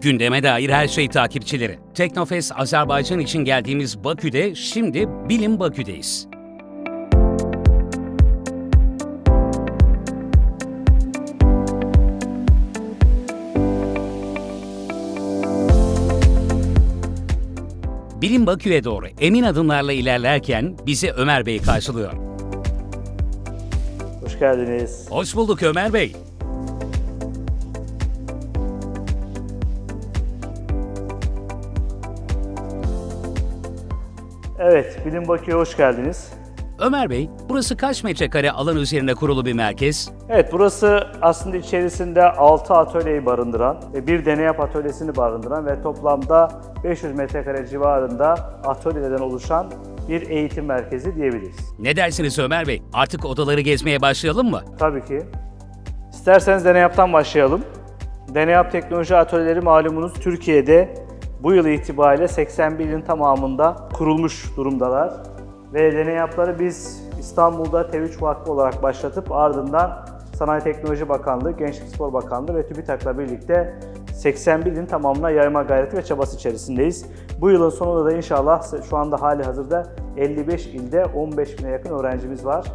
Gündeme dair her şey takipçileri. Teknofest Azerbaycan için geldiğimiz Bakü'de şimdi Bilim Bakü'deyiz. Bilim Bakü'ye doğru emin adımlarla ilerlerken bizi Ömer Bey karşılıyor. Hoş geldiniz. Hoş bulduk Ömer Bey. Evet, Bilim Bakü'ye hoş geldiniz. Ömer Bey, burası kaç metrekare alan üzerine kurulu bir merkez? Evet, burası aslında içerisinde 6 atölyeyi barındıran ve bir deney yap atölyesini barındıran ve toplamda 500 metrekare civarında atölyeden oluşan bir eğitim merkezi diyebiliriz. Ne dersiniz Ömer Bey? Artık odaları gezmeye başlayalım mı? Tabii ki. İsterseniz deney yaptan başlayalım. Deney yap teknoloji atölyeleri malumunuz Türkiye'de bu yıl itibariyle 81 ilin tamamında kurulmuş durumdalar. Ve deney yapları biz İstanbul'da TEV3 Vakfı olarak başlatıp ardından Sanayi Teknoloji Bakanlığı, Gençlik Spor Bakanlığı ve TÜBİTAK'la birlikte 81 ilin tamamına yayma gayreti ve çabası içerisindeyiz. Bu yılın sonunda da inşallah şu anda hali hazırda 55 ilde 15 bine yakın öğrencimiz var.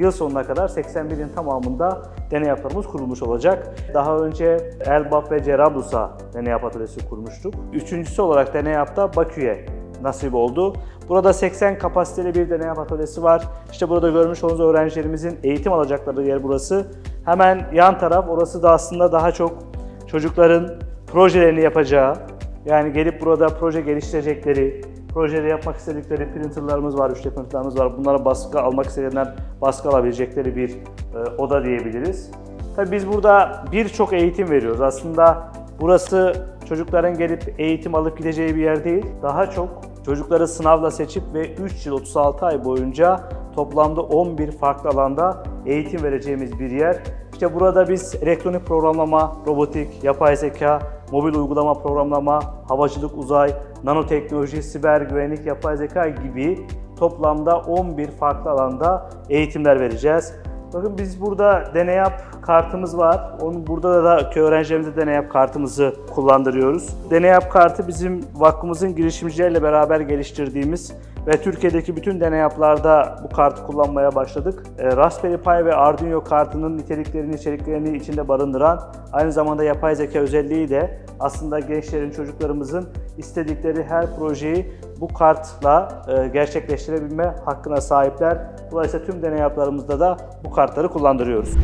Yıl sonuna kadar 81 ilin tamamında deney yapılarımız kurulmuş olacak. Daha önce Elbap ve Cerablus'a deney yap atölyesi kurmuştuk. Üçüncüsü olarak deney yapta Bakü'ye nasip oldu. Burada 80 kapasiteli bir deney atölyesi var. İşte burada görmüş olduğunuz öğrencilerimizin eğitim alacakları yer burası. Hemen yan taraf orası da aslında daha çok çocukların projelerini yapacağı, yani gelip burada proje geliştirecekleri, projede yapmak istedikleri printerlarımız var, 3D printerlarımız var. Bunlara baskı almak isteyenler baskı alabilecekleri bir e, oda diyebiliriz. Tabii biz burada birçok eğitim veriyoruz. Aslında burası çocukların gelip eğitim alıp gideceği bir yer değil. Daha çok çocukları sınavla seçip ve 3 yıl 36 ay boyunca toplamda 11 farklı alanda eğitim vereceğimiz bir yer. İşte burada biz elektronik programlama, robotik, yapay zeka, mobil uygulama programlama, havacılık, uzay, nanoteknoloji, siber güvenlik, yapay zeka gibi toplamda 11 farklı alanda eğitimler vereceğiz. Bakın biz burada deney yap kartımız var. Onun burada da öğrencilerimize deney yap kartımızı kullandırıyoruz. Deney yap kartı bizim vakfımızın girişimcilerle beraber geliştirdiğimiz ve Türkiye'deki bütün deney yaplarda bu kartı kullanmaya başladık. E, Raspberry Pi ve Arduino kartının niteliklerini, içeriklerini içinde barındıran aynı zamanda yapay zeka özelliği de aslında gençlerin, çocuklarımızın istedikleri her projeyi bu kartla e, gerçekleştirebilme hakkına sahipler. Dolayısıyla tüm deney yaplarımızda da bu kartları kullandırıyoruz.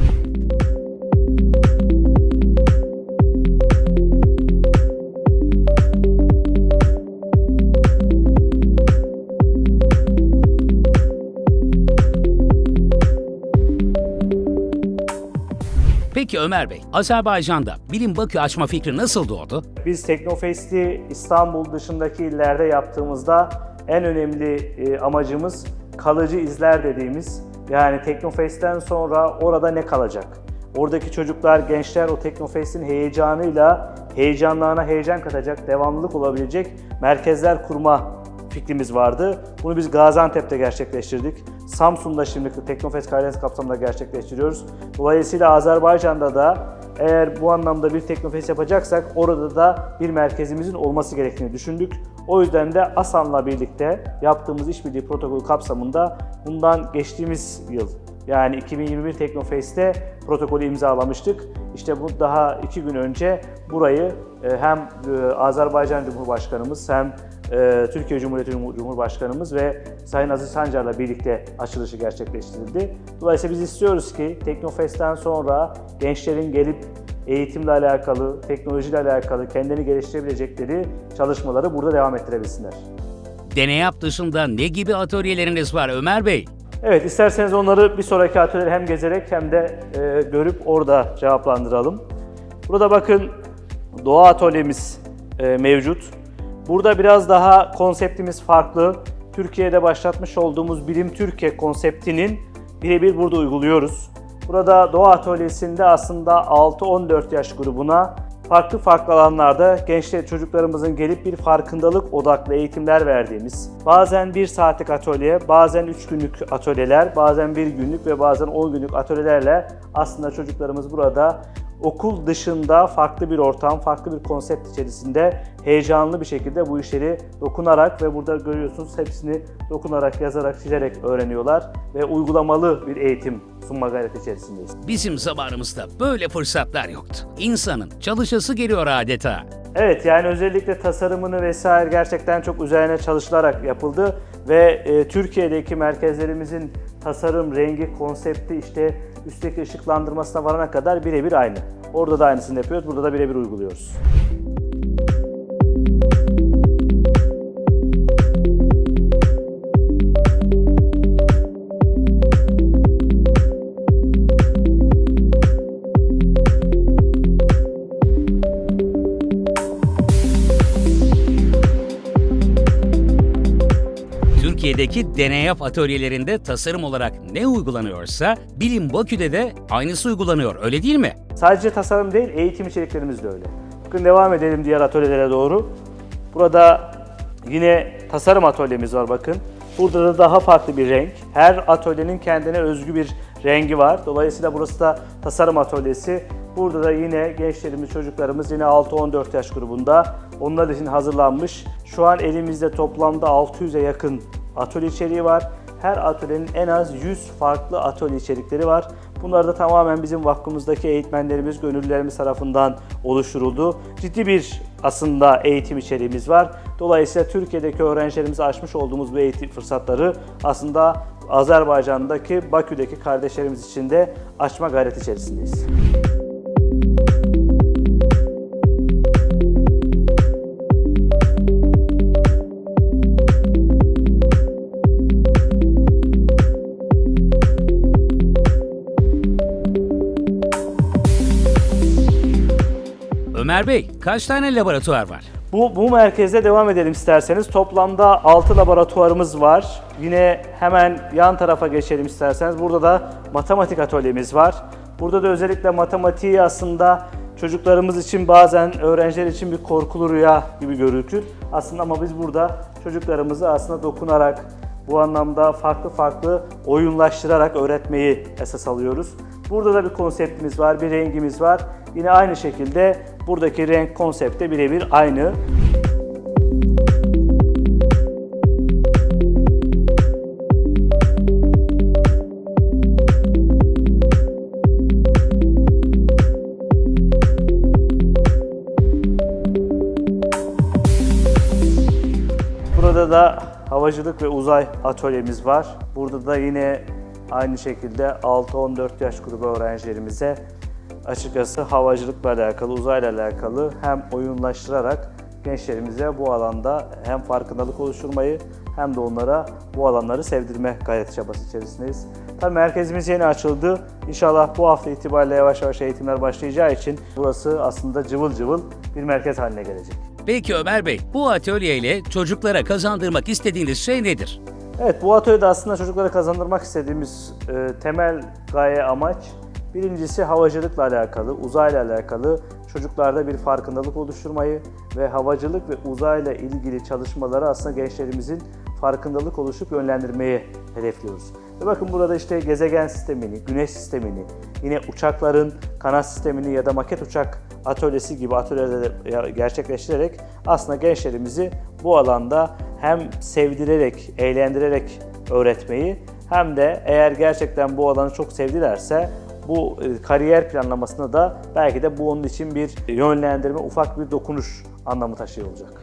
Peki Ömer Bey, Azerbaycan'da Bilim Bakü açma fikri nasıl doğdu? Biz Teknofest'i İstanbul dışındaki illerde yaptığımızda en önemli e, amacımız kalıcı izler dediğimiz yani Teknofest'ten sonra orada ne kalacak? Oradaki çocuklar, gençler o Teknofest'in heyecanıyla heyecanlarına heyecan katacak, devamlılık olabilecek merkezler kurma fikrimiz vardı. Bunu biz Gaziantep'te gerçekleştirdik. Samsun'da şimdi Teknofest Karadeniz kapsamında gerçekleştiriyoruz. Dolayısıyla Azerbaycan'da da eğer bu anlamda bir Teknofest yapacaksak orada da bir merkezimizin olması gerektiğini düşündük. O yüzden de ASAN'la birlikte yaptığımız işbirliği protokolü kapsamında bundan geçtiğimiz yıl yani 2021 Teknofest'te protokolü imzalamıştık. İşte bu daha iki gün önce burayı e, hem e, Azerbaycan Cumhurbaşkanımız hem e, Türkiye Cumhuriyeti Cumhur- Cumhurbaşkanımız ve Sayın Aziz Sancar'la birlikte açılışı gerçekleştirildi. Dolayısıyla biz istiyoruz ki Teknofest'ten sonra gençlerin gelip eğitimle alakalı, teknolojiyle alakalı kendini geliştirebilecekleri çalışmaları burada devam ettirebilsinler. Deney yap dışında ne gibi atölyeleriniz var Ömer Bey? Evet, isterseniz onları bir sonraki atölyeleri hem gezerek hem de e, görüp orada cevaplandıralım. Burada bakın doğa atölyemiz e, mevcut. Burada biraz daha konseptimiz farklı. Türkiye'de başlatmış olduğumuz Bilim Türkiye konseptinin birebir burada uyguluyoruz. Burada doğa atölyesinde aslında 6-14 yaş grubuna farklı farklı alanlarda gençler çocuklarımızın gelip bir farkındalık odaklı eğitimler verdiğimiz, bazen bir saatlik atölye, bazen 3 günlük atölyeler, bazen bir günlük ve bazen 10 günlük atölyelerle aslında çocuklarımız burada okul dışında farklı bir ortam, farklı bir konsept içerisinde heyecanlı bir şekilde bu işleri dokunarak ve burada görüyorsunuz hepsini dokunarak, yazarak, çizerek öğreniyorlar ve uygulamalı bir eğitim sunma gayreti içerisindeyiz. Bizim zamanımızda böyle fırsatlar yoktu. İnsanın çalışası geliyor adeta. Evet yani özellikle tasarımını vesaire gerçekten çok üzerine çalışılarak yapıldı ve e, Türkiye'deki merkezlerimizin tasarım, rengi, konsepti işte üstteki ışıklandırmasına varana kadar birebir aynı. Orada da aynısını yapıyoruz, burada da birebir uyguluyoruz. Türkiye'deki deneyap atölyelerinde tasarım olarak ne uygulanıyorsa Bilim Bakü'de de aynısı uygulanıyor öyle değil mi? Sadece tasarım değil, eğitim içeriklerimiz de öyle. Bakın devam edelim diğer atölyelere doğru. Burada yine tasarım atölyemiz var bakın. Burada da daha farklı bir renk. Her atölyenin kendine özgü bir rengi var. Dolayısıyla burası da tasarım atölyesi. Burada da yine gençlerimiz, çocuklarımız yine 6-14 yaş grubunda. Onlar için hazırlanmış. Şu an elimizde toplamda 600'e yakın atölye içeriği var. Her atölyenin en az 100 farklı atölye içerikleri var. Bunlar da tamamen bizim vakfımızdaki eğitmenlerimiz, gönüllülerimiz tarafından oluşturuldu. Ciddi bir aslında eğitim içeriğimiz var. Dolayısıyla Türkiye'deki öğrencilerimize açmış olduğumuz bu eğitim fırsatları aslında Azerbaycan'daki, Bakü'deki kardeşlerimiz için de açma gayreti içerisindeyiz. Ömer Bey kaç tane laboratuvar var? Bu, bu merkezde devam edelim isterseniz. Toplamda 6 laboratuvarımız var. Yine hemen yan tarafa geçelim isterseniz. Burada da matematik atölyemiz var. Burada da özellikle matematiği aslında çocuklarımız için bazen öğrenciler için bir korkulu rüya gibi görülür. Aslında ama biz burada çocuklarımızı aslında dokunarak bu anlamda farklı farklı oyunlaştırarak öğretmeyi esas alıyoruz. Burada da bir konseptimiz var, bir rengimiz var. Yine aynı şekilde buradaki renk konsepte birebir aynı. Burada da havacılık ve uzay atölyemiz var. Burada da yine aynı şekilde 6-14 yaş grubu öğrencilerimize açıkçası havacılıkla alakalı, uzayla alakalı hem oyunlaştırarak gençlerimize bu alanda hem farkındalık oluşturmayı hem de onlara bu alanları sevdirme gayreti çabası içerisindeyiz. Tabii merkezimiz yeni açıldı. İnşallah bu hafta itibariyle yavaş yavaş eğitimler başlayacağı için burası aslında cıvıl cıvıl bir merkez haline gelecek. Peki Ömer Bey bu atölye ile çocuklara kazandırmak istediğiniz şey nedir? Evet bu atölyede aslında çocuklara kazandırmak istediğimiz e, temel gaye amaç birincisi havacılıkla alakalı, uzayla alakalı çocuklarda bir farkındalık oluşturmayı ve havacılık ve uzayla ilgili çalışmaları aslında gençlerimizin farkındalık oluşup yönlendirmeyi hedefliyoruz. Ve bakın burada işte gezegen sistemini, güneş sistemini, yine uçakların kanat sistemini ya da maket uçak atölyesi gibi atölyeleri gerçekleştirerek aslında gençlerimizi bu alanda hem sevdirerek, eğlendirerek öğretmeyi hem de eğer gerçekten bu alanı çok sevdilerse bu e, kariyer planlamasında da belki de bu onun için bir yönlendirme, ufak bir dokunuş anlamı taşıyor olacak.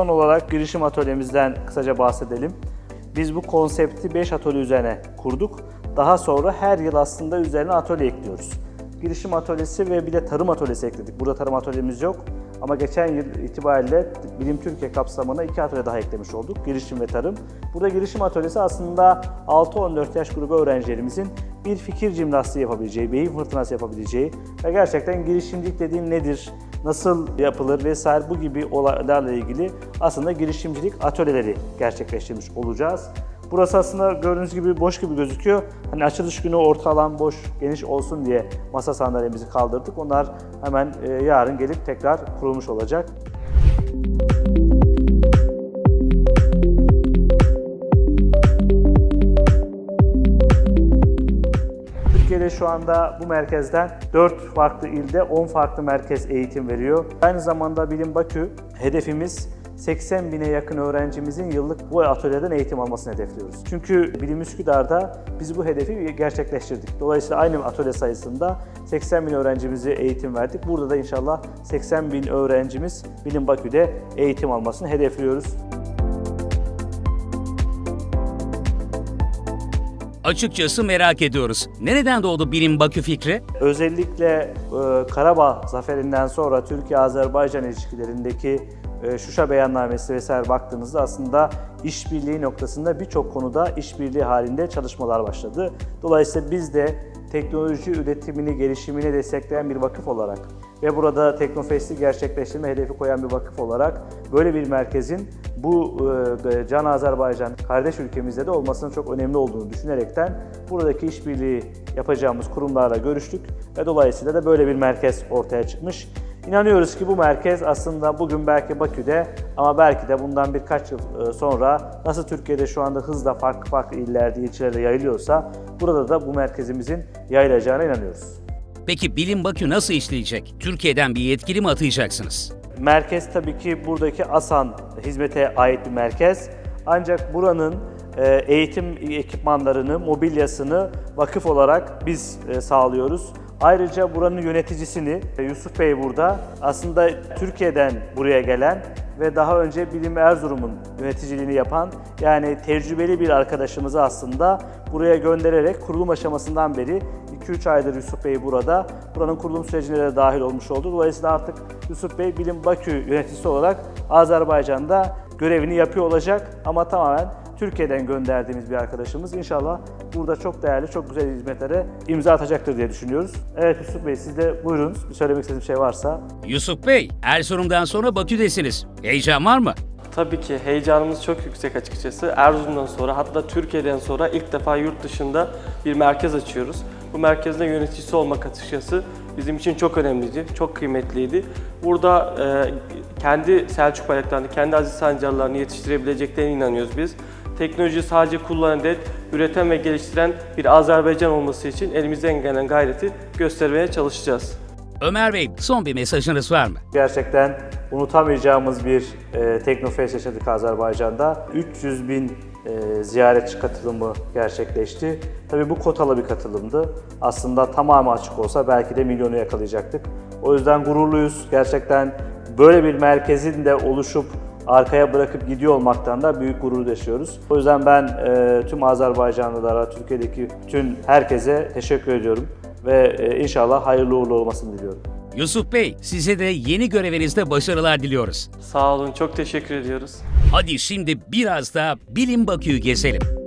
Son olarak girişim atölyemizden kısaca bahsedelim. Biz bu konsepti 5 atölye üzerine kurduk. Daha sonra her yıl aslında üzerine atölye ekliyoruz. Girişim atölyesi ve bir de tarım atölyesi ekledik. Burada tarım atölyemiz yok. Ama geçen yıl itibariyle Bilim Türkiye kapsamına iki atölye daha eklemiş olduk. Girişim ve tarım. Burada girişim atölyesi aslında 6-14 yaş grubu öğrencilerimizin bir fikir jimnastiği yapabileceği, beyin fırtınası yapabileceği ve gerçekten girişimcilik dediğin nedir, nasıl yapılır vesaire bu gibi olaylarla ilgili aslında girişimcilik atölyeleri gerçekleştirmiş olacağız. Burası aslında gördüğünüz gibi boş gibi gözüküyor. Hani açılış günü orta alan boş, geniş olsun diye masa sandalyemizi kaldırdık. Onlar hemen e, yarın gelip tekrar kurulmuş olacak. Türkiye'de şu anda bu merkezden 4 farklı ilde 10 farklı merkez eğitim veriyor. Aynı zamanda Bilim Bakü hedefimiz 80 bine yakın öğrencimizin yıllık bu atölyeden eğitim almasını hedefliyoruz. Çünkü Bilim Üsküdar'da biz bu hedefi gerçekleştirdik. Dolayısıyla aynı atölye sayısında 80 bin öğrencimize eğitim verdik. Burada da inşallah 80 bin öğrencimiz Bilim Bakü'de eğitim almasını hedefliyoruz. Açıkçası merak ediyoruz. Nereden doğdu Bilim Bakü fikri? Özellikle e, Karabağ zaferinden sonra Türkiye-Azerbaycan ilişkilerindeki e, Şuşa beyannamesi vesaire baktığınızda aslında işbirliği noktasında birçok konuda işbirliği halinde çalışmalar başladı. Dolayısıyla biz de teknoloji üretimini, gelişimini destekleyen bir vakıf olarak ve burada Teknofest'i gerçekleştirme hedefi koyan bir vakıf olarak böyle bir merkezin bu e, Can Azerbaycan kardeş ülkemizde de olmasının çok önemli olduğunu düşünerekten buradaki işbirliği yapacağımız kurumlarla görüştük ve dolayısıyla da böyle bir merkez ortaya çıkmış. İnanıyoruz ki bu merkez aslında bugün belki Bakü'de ama belki de bundan birkaç yıl e, sonra nasıl Türkiye'de şu anda hızla farklı farklı illerde, ilçelerde yayılıyorsa burada da bu merkezimizin yayılacağına inanıyoruz. Peki Bilim Bakü nasıl işleyecek? Türkiye'den bir yetkili mi atayacaksınız? Merkez tabii ki buradaki ASAN hizmete ait bir merkez. Ancak buranın e, eğitim ekipmanlarını, mobilyasını vakıf olarak biz e, sağlıyoruz. Ayrıca buranın yöneticisini, e, Yusuf Bey burada, aslında Türkiye'den buraya gelen ve daha önce Bilim Erzurum'un yöneticiliğini yapan, yani tecrübeli bir arkadaşımızı aslında buraya göndererek kurulum aşamasından beri 2-3 aydır Yusuf Bey burada. Buranın kurulum sürecine de dahil olmuş oldu. Dolayısıyla artık Yusuf Bey Bilim Bakü yöneticisi olarak Azerbaycan'da görevini yapıyor olacak. Ama tamamen Türkiye'den gönderdiğimiz bir arkadaşımız. İnşallah burada çok değerli, çok güzel hizmetlere imza atacaktır diye düşünüyoruz. Evet Yusuf Bey siz de buyurunuz. Bir söylemek istediğiniz şey varsa. Yusuf Bey, Erzurum'dan sonra Bakü'desiniz. Heyecan var mı? Tabii ki heyecanımız çok yüksek açıkçası. Erzurum'dan sonra hatta Türkiye'den sonra ilk defa yurt dışında bir merkez açıyoruz. Bu merkezde yöneticisi olmak açıkçası bizim için çok önemliydi, çok kıymetliydi. Burada e, kendi Selçuk bayraklarını, kendi aziz sancarlarını yetiştirebileceklerine inanıyoruz biz. Teknoloji sadece kullanan değil, üreten ve geliştiren bir Azerbaycan olması için elimizden gelen gayreti göstermeye çalışacağız. Ömer Bey, son bir mesajınız var mı? Gerçekten unutamayacağımız bir e, Teknofest yaşadık Azerbaycan'da. 300 bin e, ziyaretçi katılımı gerçekleşti. Tabii bu kotalı bir katılımdı. Aslında tamamı açık olsa belki de milyonu yakalayacaktık. O yüzden gururluyuz. Gerçekten böyle bir merkezin de oluşup arkaya bırakıp gidiyor olmaktan da büyük gurur yaşıyoruz. O yüzden ben e, tüm Azerbaycanlılara, Türkiye'deki bütün herkese teşekkür ediyorum ve e, inşallah hayırlı uğurlu olmasını diliyorum. Yusuf Bey, size de yeni görevinizde başarılar diliyoruz. Sağ olun, çok teşekkür ediyoruz. Hadi şimdi biraz da Bilim Bakü'yü gezelim.